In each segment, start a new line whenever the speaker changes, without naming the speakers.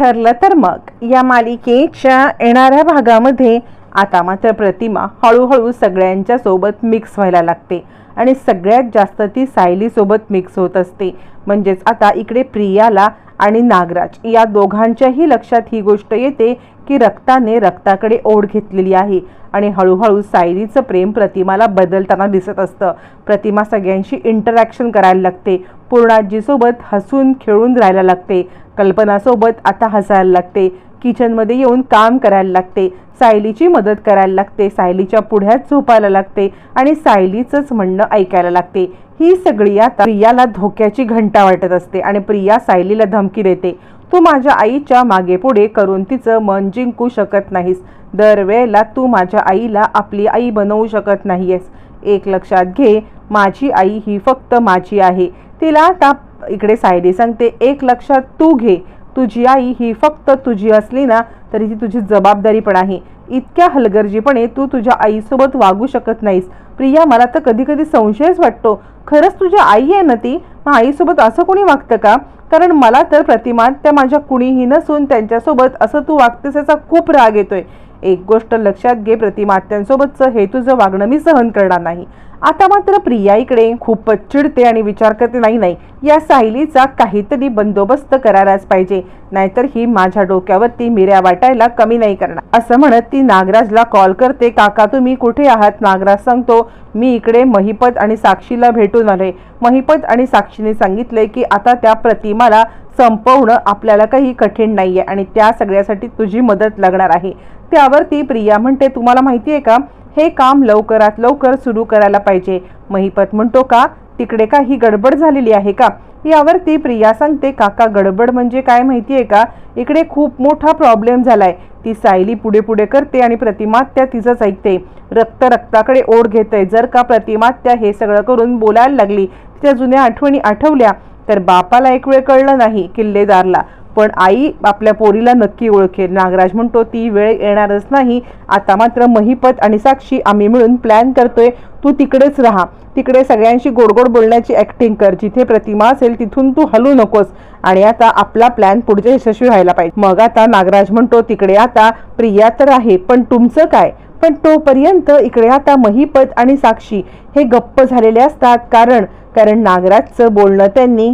ठरलं तर मग. या मालिकेच्या येणाऱ्या भागामध्ये आता मात्र प्रतिमा हळूहळू सगळ्यांच्या सोबत मिक्स व्हायला लागते आणि सगळ्यात जास्त ती सायलीसोबत मिक्स होत असते. म्हणजेच आता इकडे प्रियाला आणि नागराज या दोघांच्याही लक्षात ही गोष्ट येते की रक्ताने रक्ताकडे ओढ घेतलेली आहे आणि हळूहळू सायलीचं प्रेम प्रतिमाला बदलताना दिसत असतं. प्रतिमा सगळ्यांशी इंटरॅक्शन करायला लागते. पूर्णाजीसोबत हसून खेळून राहायला लागते. कल्पनासोबत आता हसायला लागते. किचनमध्ये येऊन काम करायला लागते. सायलीची मदत करायला लागते. सायलीच्या पुढ्यात झोपायला लागते आणि सायलीचंच म्हणणं ऐकायला लागते. ही सगळी आता प्रियाला धोक्याची घंटा वाटत असते आणि प्रिया सायलीला धमकी देते. तू माझ्या आईच्या मागे पुढे करून तिचं मन जिंकू शकत नाहीस. दरवेळेला तू माझ्या आईला आपली आई बनवू शकत नाहीयेस. एक लक्षात घे माझी आई ही फक्त माझी आहे. तिला आता इकडे सायडी सांगते एक लक्षात तू घे. तुझी आई ही फक्त तुझी असली ना तरी ती तुझी जबाबदारी पण आहे. इतक्या हलगर्जीपणे तू तुझ्या आईसोबत वागू शकत नाहीस. प्रिया मला तर कधी कधी संशयच वाटतो. खरंच तुझी आई आहे ना ती? मग आईसोबत असं कोणी वागतं का? कारण मला तर प्रतिमा त्या माझ्या कुणीही नसून त्यांच्यासोबत असं तू वागतेस याचा खूप राग येतोय. एक गोष्ट लक्षात घे प्रतिमात्यांसोबतचं हे तुझं वागणं मी सहन करणार नाही. आता मात्र प्रिया इकडे खूपच चिडते आणि विचार करते नाही नाही या सायलीचा काहीतरी बंदोबस्त करायलाच पाहिजे नाहीतर ही माझ्या डोक्यावरती मिऱ्या वाटायला कमी नाही करणार. असं म्हणत ती नागराजला कॉल करते काका तुम्ही कुठे आहात? नागराज सांगतो मी इकडे महिपत आणि साक्षीला भेटून आले. महिपत आणि साक्षीने सांगितले की आता त्या प्रतिमाला संपवणं आपल्याला काही कठीण नाही आहे आणि त्या सगळ्यासाठी तुझी मदत लागणार आहे. त्यावरती प्रिया म्हणते तुम्हाला माहिती आहे का हे काम लवकरात लवकर सुरू करायला पाहिजे. महिपत म्हणतो का तिकडे का ही गडबड झालेली आहे का? यावरती प्रिया सांगते काका गडबड म्हणजे काय माहिती आहे का? इकडे खूप मोठा प्रॉब्लेम झालाय. ती सायली पुढे पुढे करते आणि प्रतिमात्या तिचंच ऐकते. रक्त रक्ताकडे ओढ घेते जर का प्रतिमात्या हे सगळं करून बोलायला लागली तिच्या जुन्या आठवणी आठवल्या तर बापाला एक वेळ कळलं नाही किल्लेदारला. पण आई आपल्या पोरीला नक्की ओळखेल. नागराज म्हणतो ती वेळ येणारच नाही. आता मात्र महिपत आणि साक्षी आम्ही मिळून प्लॅन करतोय. तू तिकडेच राहा. तिकडे सगळ्यांशी गोडगोड बोलण्याची ऍक्टिंग कर. जिथे प्रतिमा असेल तिथून तू हलू नकोस. आणि आता आपला प्लॅन पुढच्या यशस्वी व्हायला पाहिजे. मग आता नागराज म्हणतो तिकडे आता प्रिया तर आहे पण तुमचं काय? पण तोपर्यंत इकडे आता महिपत आणि साक्षी हे गप्प झालेले असतात. कारण कारण नागराजचं बोलणं त्यांनी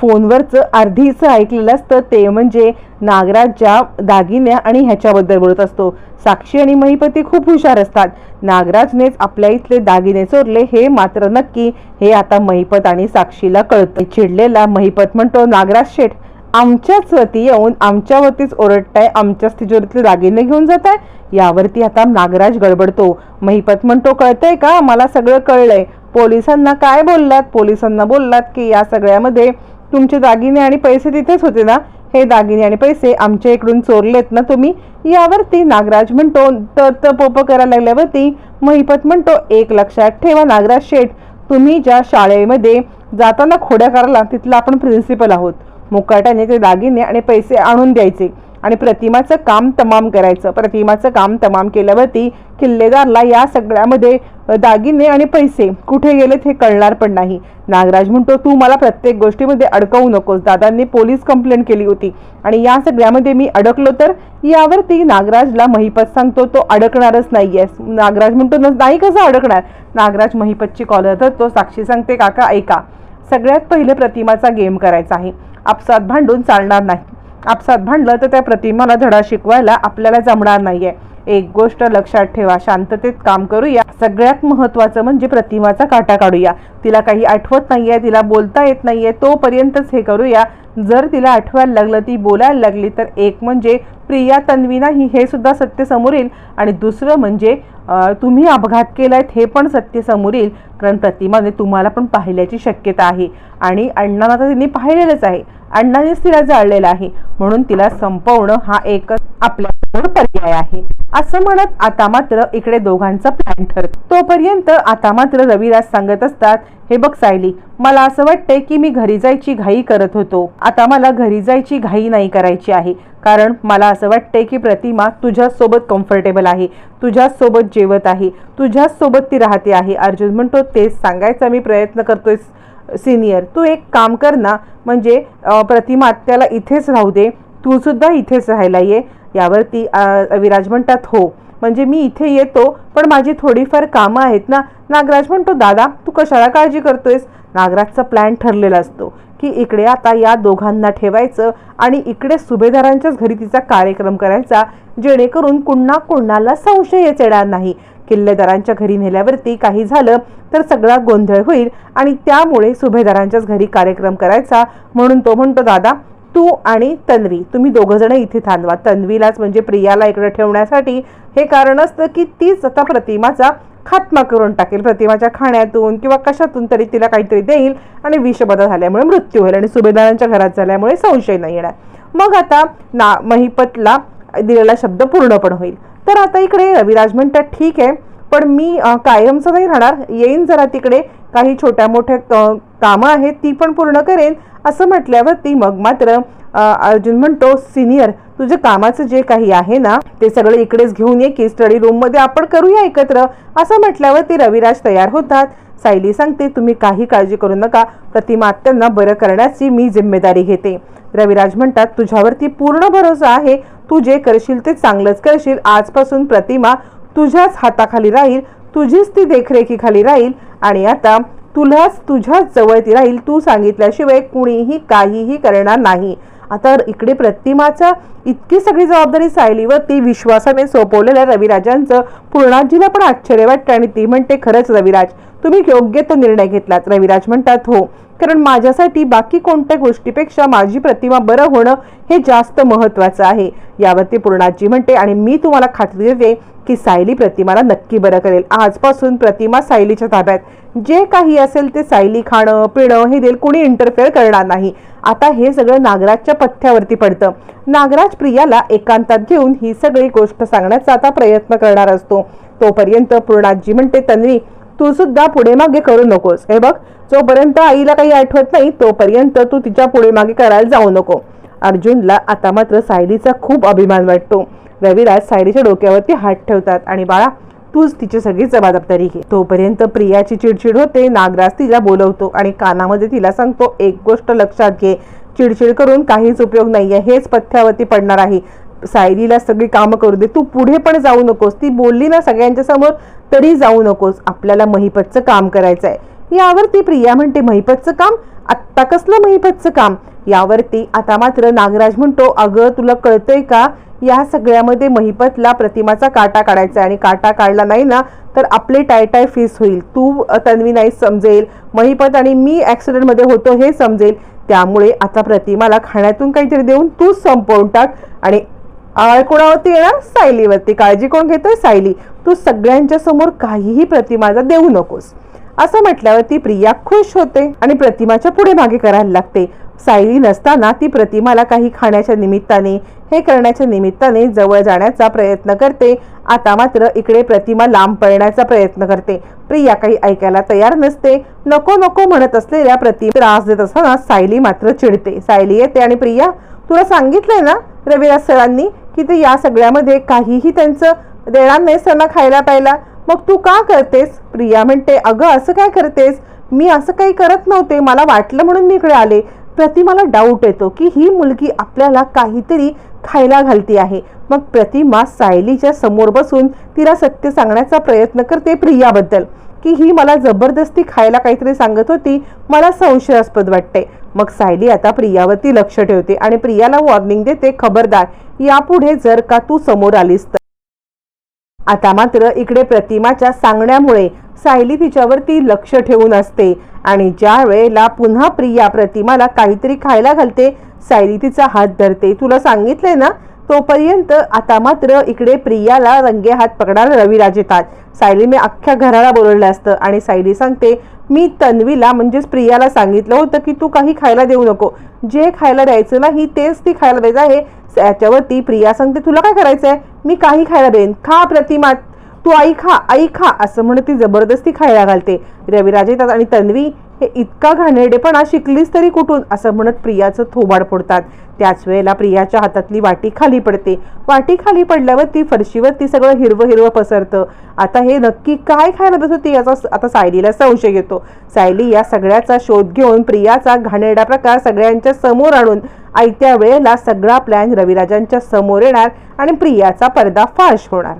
फोनवरचं अर्धीचं ऐकलेलं असतं. ते म्हणजे नागराजच्या दागिन्या आणि ह्याच्याबद्दल बोलत असतो. साक्षी आणि महिपती खूप हुशार असतात. नागराजनेच आपल्या इथले दागिने चोरले हे मात्र नक्की. हे आता महिपत आणि साक्षीला कळतं. चिडलेला महिपत म्हणतो नागराज शेठ आमच्याच वती येऊन आमच्यावरतीच ओरडताय आमच्याच तिजोरीतले दागिने घेऊन जात आहे यावरती आता नागराज गडबडतो. महिपत म्हणतो कळतंय का? मला सगळं कळलंय. पोलिसांना काय बोललात? पोलिसांना बोललात की या सगळ्यामध्ये तुमचे दागिने आणि पैसे तिथेच होते ना? हे दागिने आणि पैसे आमच्या इकडून चोरलेत ना तुम्ही? यावरती नागराज म्हणतो तर त पोप करायला लागल्यावरती महिपत म्हणतो एक लक्षात ठेवा नागराज शेठ तुम्ही ज्या शाळेमध्ये जाताना खोड्या करायला तिथला आपण प्रिन्सिपल आहोत. मुकाट्याने ते दागिने आणि पैसे आणून द्यायचे. आणि प्रतिमाचं काम तमाम करायचं. प्रतिमाचं काम तमाम केल्यावरती किल्लेदारला या सगळ्यामध्ये दागिने आणि पैसे कुठे गेलेत हे कळणार पण नाही. नागराज म्हणतो तू मला प्रत्येक गोष्टीमध्ये अडकवू नकोस. दादांनी पोलीस कंप्लेंट केली होती आणि या सगळ्यामध्ये मी अडकलो तर यावरती नागराजला महिपत सांगतो तो अडकणारच नाहीये. नागराज म्हणतो नाही कसं अडकणार? नागराज महिपतची कॉल तो साक्षी सांगते काका ऐका. सगळ्यात पहिले प्रतिमाचा गेम करायचा आहे. आपसात भांडून चालणार नाही. आपसात भांडलं तर त्या प्रतिमाला धडा शिकवायला आपल्याला जमणार नाहीये. एक गोष्ट लक्षात ठेवा. शांततेत काम करूया. सगळ्यात महत्वाचं म्हणजे प्रतिमाचा काटा काढूया. तिला काही आठवत नाहीये तिला बोलता येत नाहीये तोपर्यंतच हे करूया. जर तिला आठवायला लागलं ती बोलायला लागली तर एक म्हणजे प्रिया तन्वी नाही हे सुद्धा सत्य समोर येईल. आणि दुसरं म्हणजे तुम्ही अपघात केलायत हे पण सत्य समोर येईल. कारण प्रतिमाने तुम्हाला पण पाहिल्याची शक्यता आहे. आणि अण्णांना तर तिने पाहिलेलंच आहे. अण्णानेच तिला जाळलेलं आहे. म्हणून तिला संपवणं हा एकच आपल्यासमोर पर्याय आहे. असं म्हणत आता मात्र इकडे दोघांचा प्लॅन ठरतो. तोपर्यंत आता मात्र रविराज सांगत असतात हे बघ सायली मला असं वाटतंय की मी घरी जायची घाई करत होतो. आता मला घरी जायची घाई नाही करायची आहे. कारण मला असं वाटतंय की प्रतिमा तुझ्यासोबत कम्फर्टेबल आहे. तुझ्यासोबत जेवत आहे. तुझ्यासोबत ती राहते आहे. अर्जुन म्हणतो तेच सांगायचा मी प्रयत्न करतोय सिनियर तू एक काम कर ना. म्हणजे प्रतिमा त्याला इथेच राहू दे. तू सुद्धा इथेच राहायला ये. यावरती विराज म्हणतात हो. म्हणजे मी इथे येतो पण माझी थोडीफार कामं आहेत ना. नागराज म्हणतो दादा तू कशाला काळजी करतोयस? नागराजचा प्लॅन ठरलेला असतो की इकडे आता या दोघांना ठेवायचं आणि इकडे सुभेदारांच्याच घरी तिचा कार्यक्रम करायचा जेणेकरून कुणा कुणाला संशयच येणार नाही. किल्लेदारांच्या घरी नेल्यावरती काही झालं तर सगळा गोंधळ होईल आणि त्यामुळे सुभेदारांच्याच घरी कार्यक्रम करायचा. म्हणून तो म्हणतो दादा तू आणि तन्वी. तुम्ही दोघंजणं इथे थांबवा. तन्वीलाच म्हणजे प्रियाला इकडे ठेवण्यासाठी हे कारण असतं की तीच आता प्रतिमाचा खात्मा करून टाकेल. प्रतिमाच्या खाण्यातून किंवा कशातून तरी तिला काहीतरी देईल आणि विषबदा झाल्यामुळे मृत्यू होईल आणि सुभेदारांच्या घरात झाल्यामुळे संशय नाही येणार. मग आता ना महिपतला दिलेला शब्द पूर्ण पण होईल. तर आता इकडे रविराज म्हणतात ठीक आहे पण मी कायमचं नाही राहणार. येईन जरा तिकडे. काही छोट्या मोठ्या कामं आहेत ती पण पूर्ण करेन. असं म्हटल्यावरती मग मात्र अर्जुन म्हणतो सिनियर तुझं कामाचं जे काही आहे ना ते सगळं इकडेच घेऊन ये की स्टडी रूममध्ये आपण करूया एकत्र. असं म्हटल्यावरती रविराज तयार होतात. सायली सांगते तुम्ही काही काळजी करू नका. प्रतिमा त्यांना बरं करण्याची मी जिम्मेदारी घेते. रविराज म्हणतात तुझ्यावरती पूर्ण भरोसा आहे. तू जे करशील ते चांगलंच करशील. आजपासून प्रतिमा तुझ्याच हाताखाली राहील. तुझीच ती देखरेखीखाली राहील. आणि आता तुलाच तुझ्याच जवळ ती राहील. तू सांगितल्याशिवाय कुणीही काहीही करणार नाही. आता इकडे प्रतिमाचा इतकी सगळी जबाबदारी सायलीवरती विश्वासाने सोपवलेल्या रविराजांचं पूर्णाजीला पण आश्चर्य वाटतं आणि ती म्हणते खरंच रविराज तुम्ही योग्य तो निर्णय घेतलात. रविराज म्हणतात हो. कारण माझ्यासाठी बाकी कोणत्या गोष्टीपेक्षा माझी प्रतिमा बरं होणं हे जास्त महत्वाचं आहे. यावरती पूर्णाजी म्हणते आणि मी तुम्हाला खात्री देते की सायली प्रतिमाला नक्की बरं करेल. आजपासून प्रतिमा सायलीच्या ताब्यात. जे काही असेल ते सायली खाणं पिणं हे देईल. कुणी इंटरफेअर करणार नाही. आता हे सगळं नागराजच्या पथ्यावरती पडतं. नागराज प्रियाला एकांतात घेऊन ही सगळी गोष्ट सांगण्याचा आता प्रयत्न करणार असतो. तोपर्यंत पूर्णाजी म्हणते तन्वी तू सुद्धा पुढे मागे करू नकोस. हे बघ जोपर्यंत आईला काही आठवत नाही तोपर्यंत तू तिच्या पुढे मागे करायला जाऊ नको. अर्जुनला आता मात्र सायलीचा खूप अभिमान वाटतो. रविराज सायलीच्या डोक्यावरती हात ठेवतात आणि बाळा तूच तिची सगळी जबाबदारी घे. तोपर्यंत प्रियाची चिडचिड होते नागराज तिला बोलवतो आणि कानामध्ये तिला सांगतो एक गोष्ट लक्षात घे. चिडचिड करून काहीच उपयोग नाही आहे हेच पथ्यावरती पडणार आहे. सायरीला सगळी कामं करू दे. तू पुढे पण जाऊ नकोस. ती बोलली ना सगळ्यांच्या समोर तरी जाऊ नकोस. आपल्याला महिपतचं काम करायचं आहे यावरती प्रिया म्हणते महिपतचं काम? आत्ता कसलं महिपतचं काम? यावरती आता मात्र नागराज म्हणतो अगं तुला कळतंय का? या सगळ्यामध्ये महिपतला प्रतिमाचा काटा काढायचा आहे आणि काटा काढला नाही ना तर आपले टाय टाय फीस होईल. तू तन्वी नाही समजेल. महिपत आणि मी ॲक्सिडेंटमध्ये होतो हे समजेल. त्यामुळे आता प्रतिमाला खाण्यातून काहीतरी देऊन तूच संपवून टाक आणि कोणावरती येणार सायलीवरती. काळजी कोण घेतोय? सायली. तू सगळ्यांच्या समोर काहीही प्रतिमाचा देऊ नकोस. असं म्हटल्यावरती प्रिया खुश होते आणि प्रतिमाच्या पुढे मागे करायला लागते. सायली नसताना ती प्रतिमाला काही खाण्याच्या निमित्ताने हे करण्याच्या निमित्ताने जवळ जाण्याचा प्रयत्न करते. आता मात्र इकडे प्रतिमा लांब पळण्याचा प्रयत्न करते. प्रिया काही ऐकायला तयार नसते. नको नको म्हणत असलेल्या प्रतिमा त्रास देत असताना सायली मात्र चिडते. सायली येते आणि प्रिया तुला सांगितलंय ना रविराज सरांनी की ते या सगळ्यामध्ये काहीही त्यांचं देणार नाहीस त्यांना खायला प्यायला. मग तू का करतेस? प्रिया म्हणते अगं असं काय करतेस? मी असं काही करत नव्हते. मला वाटलं म्हणून मी इकडे आले. प्रतिमाला डाऊट येतो की ही मुलगी आपल्याला काहीतरी खायला घालती आहे. मग प्रतिमा सायलीच्या समोर बसून तिला सत्य सांगण्याचा प्रयत्न करते प्रियाबद्दल. की ही मला जबरदस्ती खायला काहीतरी सांगत होती. मला संशयास्पद वाटते. मग सायली आता प्रियावरती लक्ष ठेवते आणि प्रियाला वॉर्निंग देते खबरदार यापुढे जर का तू समोर आलीस तर. आता मात्र इकडे प्रतिमाच्या सांगण्यामुळे सायली तिच्यावरती लक्ष ठेवून असते आणि ज्या वेळेला पुन्हा प्रिया प्रतिमाला काहीतरी खायला घालते सायली तिचा हात धरते. तुला सांगितलंय ना? तोपर्यंत आता मात्र इकडे प्रियाला रंगे हात पकडायला रविराज येतात. सायलीने अख्ख्या घराला बोलवलं असतं आणि सायली सांगते मी तन्वीला म्हणजेच प्रियाला सांगितलं होतं की तू काही खायला देऊ नको. जे खायला द्यायचं नाही तेच ती खायला द्यायचं आहे. याच्यावरती प्रिया सांगते तुला काय करायचं आहे मी काही खायला देईन. खा प्रतिमा तू आई खा आई खा असं म्हणत ती जबरदस्ती खायला घालते. रविराजे आणि तन्वी हे इतका घाणेरडेपणा शिकलीस तरी कुठून? असं म्हणत प्रियाचं थोबाड फोडतात. त्याच वेळेला प्रियाच्या हातातली वाटी खाली पडते. वाटी खाली पडल्यावर ती फरशीवर ती सगळं हिरवं हिरवं पसरतं. आता हे नक्की काय खायला बसत होती याचा आता सायलीला संशय येतो. सायली या सगळ्याचा शोध घेऊन प्रियाचा घाणेरडा प्रकार सगळ्यांच्या समोर आणून आयत्या वेळेला सगळा प्लॅन रविराजांच्या समोर येणार आणि प्रियाचा पर्दाफाश होणार.